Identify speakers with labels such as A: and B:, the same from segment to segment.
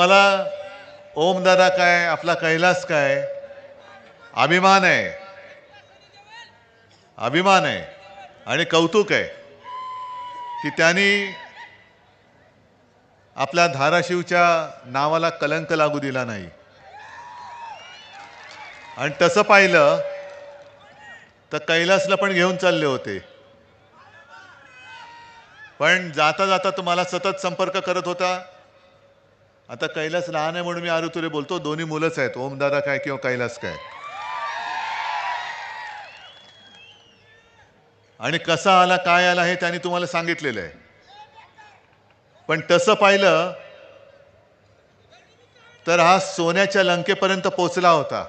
A: मला ओमदादा काय? आपला कैलास काय? अभिमान आहे. अभिमान आहे. आणि कौतुक आहे. की त्यांनी आपल्या धाराशिवच्या नावाला कलंक लागू दिला नाही. आणि तसं पाहिलं तर कैलासला पण घेऊन चालले होते. पण जाता जाता तुम्हाला सतत संपर्क करत होता. आता कैलास लहान आहे म्हणून मी आरू तुले बोलतो. दोन्ही मुलंच आहेत. ओमदादा काय किंवा कैलास काय. आणि कसा आला काय आला हे त्यांनी तुम्हाला सांगितलेलं आहे. पण तसं पाहिलं तर हा सोन्याच्या लंकेपर्यंत पोचला होता.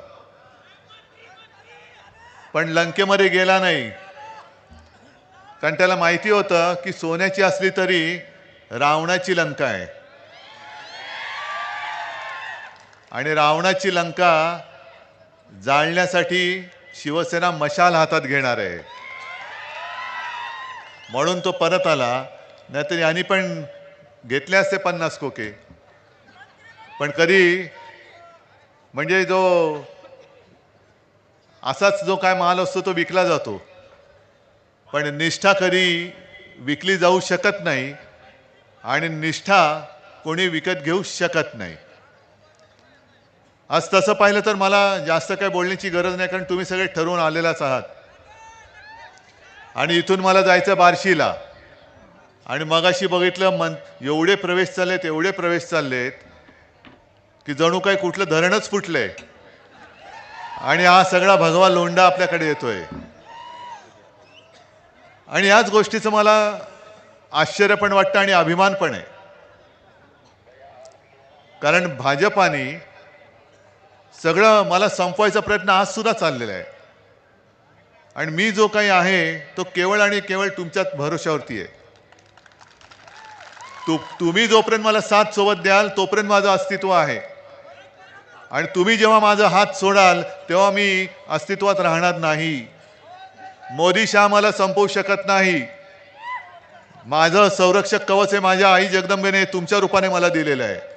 A: पण लंकेमध्ये गेला नाही. कारण त्याला माहिती होतं की सोन्याची असली तरी रावणाची लंका आहे. आणि रावणाची लंका जाळण्यासाठी शिवसेना मशाल हातात घेणार आहे. म्हणून तो परत आला. नाहीतर यांनी पण घेतले असते पन्नास कोके. पण कधी म्हणजे जो असाच जो काय माल असतो तो विकला जातो. पण निष्ठा कधी विकली जाऊ शकत नाही आणि निष्ठा कोणी विकत घेऊ शकत नाही. आज तसं पाहिलं तर मला जास्त काय बोलण्याची गरज नाही कारण तुम्ही सगळे ठरवून आलेलाच आहात. आणि इथून मला जायचं बार्शीला. आणि मगाशी बघितलं मन एवढे प्रवेश चाललेत एवढे प्रवेश चाललेत की जणू काही कुठलं धरणच फुटलंय. आणि हा सगळा भगवा लोंडा आपल्याकडे येतोय. आणि याच गोष्टीचं मला आश्चर्य पण वाटतं आणि अभिमान पण आहे. कारण भाजपाने सगळं मला संपवायचा प्रयत्न आज सुद्धा चाललेला आहे. आणि मी जो काही आहे तो केवळ आणि केवळ तुमच्याच भरोशावरती आहे. तू तुम्ही जोपर्यंत मला साथ सोबत द्याल तोपर्यंत माझं अस्तित्व आहे. आणि तुम्ही जेव्हा माझा हात सोडाल तेव्हा मी अस्तित्वात राहणार नाही. मोदी शहा मला संपवू शकत नाही. माझं संरक्षक कवच हे माझ्या आई जगदंबेने तुमच्या रूपाने मला दिलेलं आहे.